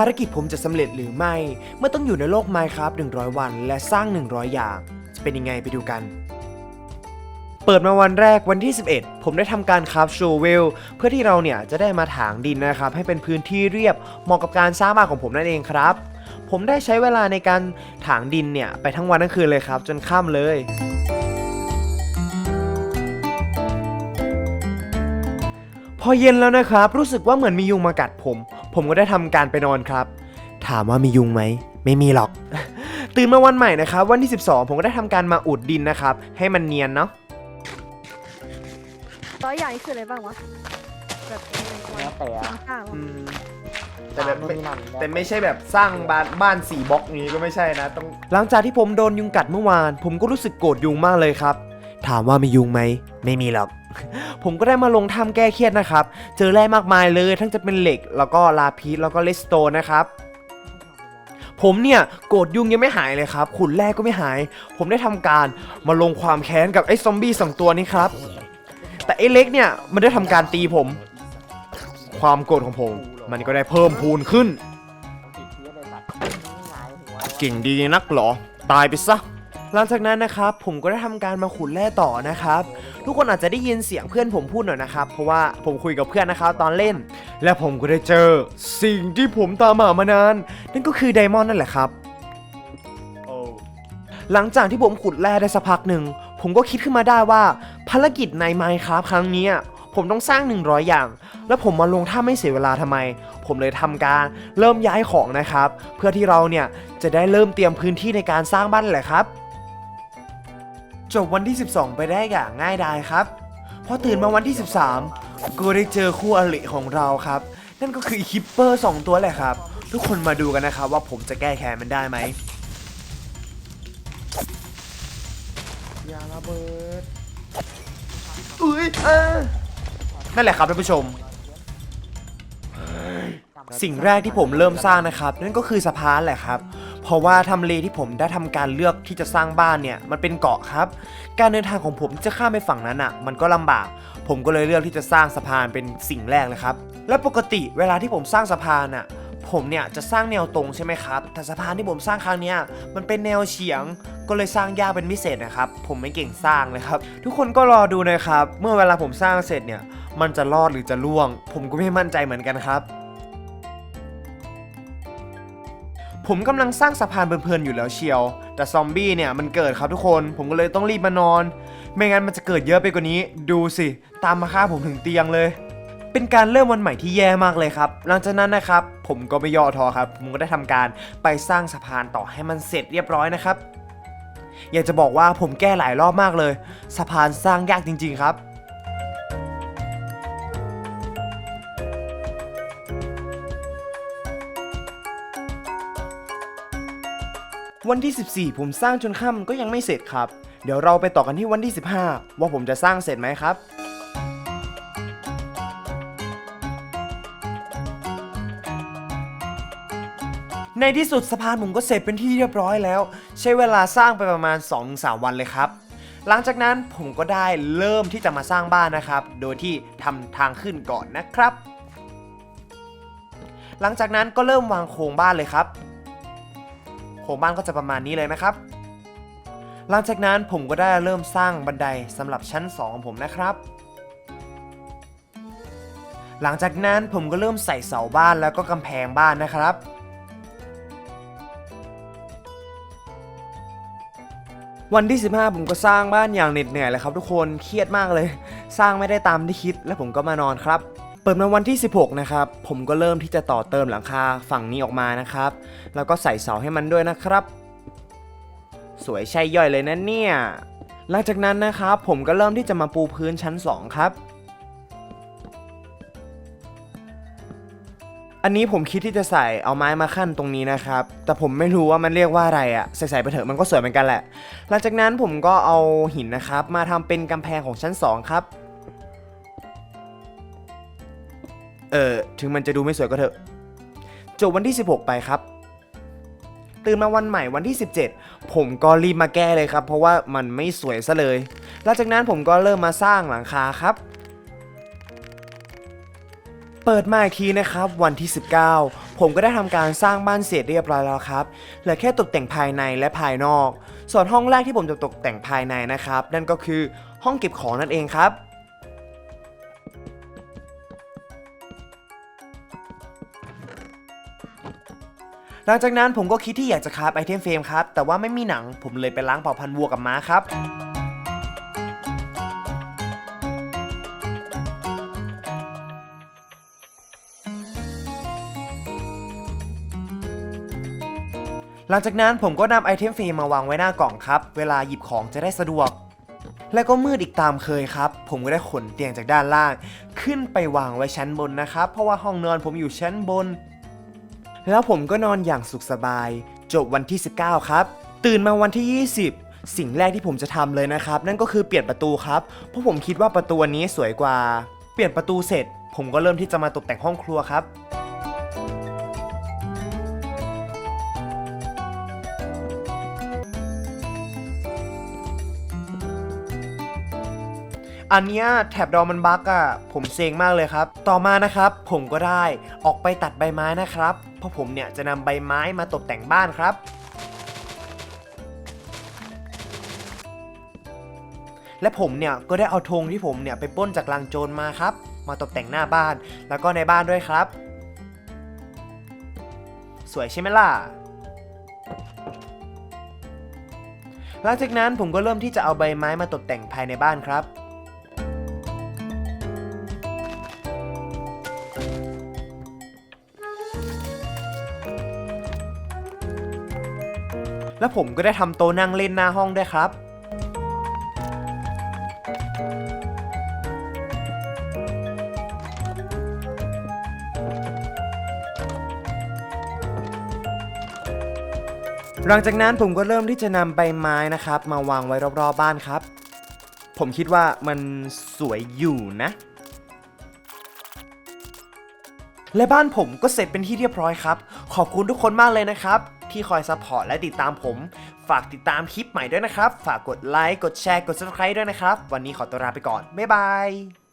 ารกิจผมจะสำเร็จหรือไม่ เมื่อต้องอยู่ในโลก Minecraft 100 วัน และสร้าง 100 อย่าง จะเป็นยังไงไปดูกัน เปิดมาวันแรกวันที่ 11 ผมได้ทำการคราฟโชเวลเพื่อที่เราเนี่ยจะได้มาถางดินนะครับ ให้เป็นพื้นที่เรียบเหมาะกับการสร้างบ้านของผมนั่นเองครับ ผมได้ใช้เวลาในการถางดินเนี่ยไปทั้งวันทั้งคืนเลยครับ จนค่ำเลยพอเย็นแล้วนะครับ รู้สึกว่าเหมือนมียุงมากัดผม ผมก็ได้ทำการไปนอนครับ ถามว่ามียุงไหม ไม่มีหรอก ตื่นมาวันใหม่นะครับ วันที่ 12 ผมก็ได้ทำการมาอุดดินนะครับ ให้มันเนียนเนาะร้อยอย่างนี่คืออะไรบ้างวะ แบบในวันแล้วแต่อะกินข้าวอะอืมแต่แบบไม่นู่นนั่นแต่ไม่ใช่แบบสร้างบ้านบ้านสี่บล็อกนี้ก็ไม่ใช่นะต้องหลังจากที่ผมโดนยุงกัดเมื่อวาน ผมก็รู้สึกโกรธยุงมากเลยครับ ถามว่ามียุงไหม ไม่มีหรอก ผมก็ได้มาลงถ้ำแก้เครียดนะครับ เจอแร่มากมายเลย ทั้งจะเป็นเหล็ก แล้วก็ลาพีสแล้วก็เลสโตนนะครับผมเนี่ยโกรธยุงยังไม่หายเลยครับ ขุนแร่ก็ไม่หาย ผมได้ทำการมาลงความแค้นกับไอ้ซอมบี้สองตัวนี้ครับ แต่ไอ้เล็กเนี่ยมันได้ทำการตีผม ความโกรธของผม มันก็ได้เพิ่มพูนขึ้นเชื้อเลยสัตว์หงายหัวเก่งดีนักเหรอ ตายไปซะ หลังจากนั้นนะครับผมก็ได้ทำการมาขุดแร่ต่อนะครับ ทุกคนอาจจะได้ยินเสียงเพื่อนผมพูดหน่อยนะครับ เพราะว่าผมคุยกับเพื่อนนะครับตอนเล่น และผมก็ได้เจอสิ่งที่ผมตามหามานาน นั่นก็คือไดมอนด์นั่นแหละครับหลังจากที่ผมขุดแร่ได้สักพักหนึ่ง ผมก็คิดขึ้นมาได้ว่า ภารกิจใน Minecraft ครั้งเนี้ยผมต้องสร้าง 100 อย่าง แล้วผมมาลงถ้าไม่เสียเวลาทำไม ผมเลยทำการเริ่มย้ายของนะครับ เพื่อที่เราเนี่ยจะได้เริ่มเตรียมพื้นที่ในการสร้างบ้านแหละครับ จบวันที่ 12 ไปได้อย่างง่ายดายครับพอตื่นมาวันที่ 13 ก็ได้เจอคู่อริของเราครับ นั่นก็คือคิปเปอร์2ตัวแหละครับ ทุกคนมาดูกันนะครับว่าผมจะแก้แค้นมันได้ไหมยาระเบิดอุ้ยเออนั่นแหละครับท่านผู้ชม สิ่งแรกที่ผมเริ่มสร้างนะครับ นั่นก็คือสะพานแหละครับ เพราะว่าทำเลที่ผมได้ทำการเลือกที่จะสร้างบ้านเนี่ยมันเป็นเกาะครับ การเดินทางของผมที่จะข้ามไปฝั่งนั้นอะ มันก็ลำบาก ผมก็เลยเลือกที่จะสร้างสะพานเป็นสิ่งแรกเลยครับ และปกติเวลาที่ผมสร้างสะพานอะผมเนี่ยจะสร้างแนวตรงใช่ไหมครับ แต่สะพานที่ผมสร้างครั้งนี้มันเป็นแนวเฉียง ก็เลยสร้างยากเป็นพิเศษนะครับ ผมไม่เก่งสร้างเลยครับ ทุกคนก็รอดูนะครับ เมื่อเวลาผมสร้างเสร็จเนี่ย มันจะรอดหรือจะล่วง ผมก็ไม่มั่นใจเหมือนกันครับ ผมกำลังสร้างสะพานเพลินๆอยู่แล้วเชียว แต่ซอมบี้เนี่ยมันเกิดครับทุกคน ผมก็เลยต้องรีบมานอน ไม่งั้นมันจะเกิดเยอะไปกว่านี้ ดูสิ ตามมาฆ่าผมถึงเตียงเลย เป็นการเริ่มวันใหม่ที่แย่มากเลยครับ หลังจากนั้นนะครับ ผมก็ไม่ย่อท้อครับ ผมก็ได้ทำการไปสร้างสะพานต่อให้มันเสร็จเรียบร้อยนะครับ อยากจะบอกว่าผมแก้หลายรอบมากเลย สะพานสร้างยากจริง ๆ ครับ วันที่ 14 ผมสร้างจนค่ำก็ยังไม่เสร็จครับ เดี๋ยวเราไปต่อกันที่วันที่ 15 ว่าผมจะสร้างเสร็จไหมครับในที่สุดสะพานผมก็เสร็จเป็นที่เรียบร้อยแล้ว ใช้เวลาสร้างไปประมาณ 2-3 วันเลยครับ หลังจากนั้นผมก็ได้เริ่มที่จะมาสร้างบ้านนะครับ โดยที่ทำทางขึ้นก่อนนะครับ หลังจากนั้นก็เริ่มวางโครงบ้านเลยครับ โครงบ้านก็จะประมาณนี้เลยนะครับ หลังจากนั้นผมก็ได้เริ่มสร้างบันไดสำหรับชั้น 2 ของผมนะครับ หลังจากนั้นผมก็เริ่มใส่เสาบ้านแล้วก็กำแพงบ้านนะครับ วันที่ 15 ผมก็สร้างบ้านอย่างเหน็ดเหนื่อยเลยครับทุกคนเครียดมากเลย สร้างไม่ได้ตามที่คิด แล้วผมก็มานอนครับ เปิดมาวันที่ 16 นะครับ ผมก็เริ่มที่จะต่อเติมหลังคาฝั่งนี้ออกมานะครับ แล้วก็ใส่เสาให้มันด้วยนะครับ สวยใช่ย่อยเลยนะเนี่ยหลังจากนั้นนะครับผมก็เริ่มที่จะมาปูพื้นชั้น 2 ครับ อันนี้ผมคิดที่จะใส่เอาไม้มาขั้นตรงนี้นะครับ แต่ผมไม่รู้ว่ามันเรียกว่าอะไรอะใส่ๆไปเถอะมันก็สวยเหมือนกันแหละ หลังจากนั้นผมก็เอาหินนะครับ มาทำเป็นกำแพงของชั้น 2 ครับ เออถึงมันจะดูไม่สวยก็เถอะ จบวันที่ 16 ไปครับ ตื่นมาวันใหม่วันที่ 17 ผมก็รีบมาแก้เลยครับ เพราะว่ามันไม่สวยซะเลย หลังจากนั้นผมก็เริ่มมาสร้างหลังคาครับ เปิดมาอีกทีนะครับวันที่ 19 ผมก็ได้ทำการสร้างบ้านเสร็จเรียบร้อยแล้วครับเหลือแค่ตกแต่งภายในและภายนอก ส่วนห้องแรกที่ผมจะตกแต่งภายในนะครับ นั่นก็คือห้องเก็บของนั่นเองครับหลังจากนั้นผมก็คิดที่อยากจะคราฟไอเทมเฟรมครับ แต่ว่าไม่มีหนังผมเลยไปล้างเผ่าพันธุ์วัวกับม้าครับ หลังจากนั้นผมก็นำไอเทมเฟรมมาวางไว้หน้ากล่องครับ เวลาหยิบของจะได้สะดวก แล้วก็มืดอีกตามเคยครับ ผมก็ได้ขนเตียงจากด้านล่าง ขึ้นไปวางไว้ชั้นบนนะครับ เพราะว่าห้องนอนผมอยู่ชั้นบน แล้วผมก็นอนอย่างสุขสบาย จบวันที่ 19 ครับ ตื่นมาวันที่ 20สิ่งแรกที่ผมจะทำเลยนะครับ นั่นก็คือเปลี่ยนประตูครับ เพราะผมคิดว่าประตูนี้สวยกว่า เปลี่ยนประตูเสร็จ ผมก็เริ่มที่จะมาตกแต่งห้องครัวครับ อันเนี้ยแถบดอมันบั๊กอะผมเซ็งมากเลยครับ ต่อมานะครับผมก็ได้ออกไปตัดใบไม้นะครับ เพราะผมเนี่ยจะนำใบไม้มาตกแต่งบ้านครับ และผมเนี่ยก็ได้เอาธงที่ผมเนี่ยไปป้นจากลังโจรมาครับ มาตกแต่งหน้าบ้านแล้วก็ในบ้านด้วยครับ สวยใช่ไหมล่ะหลังจากนั้นผมก็เริ่มที่จะเอาใบไม้มาตกแต่งภายในบ้านครับ แล้วผมก็ได้ทำโต๊ะนั่งเล่นหน้าห้องด้วยครับ หลังจากนั้นผมก็เริ่มที่จะนำใบไม้นะครับ มาวางไว้รอบๆบ้านครับ ผมคิดว่ามันสวยอยู่นะ และบ้านผมก็เสร็จเป็นที่เรียบร้อยครับ ขอบคุณทุกคนมากเลยนะครับ ที่คอยซัพพอร์ตและติดตามผม ฝากติดตามคลิปใหม่ด้วยนะครับ ฝากกดไลค์ กดแชร์ กด subscribe ด้วยนะครับ วันนี้ขอตัวลาไปก่อน บ๊ายบาย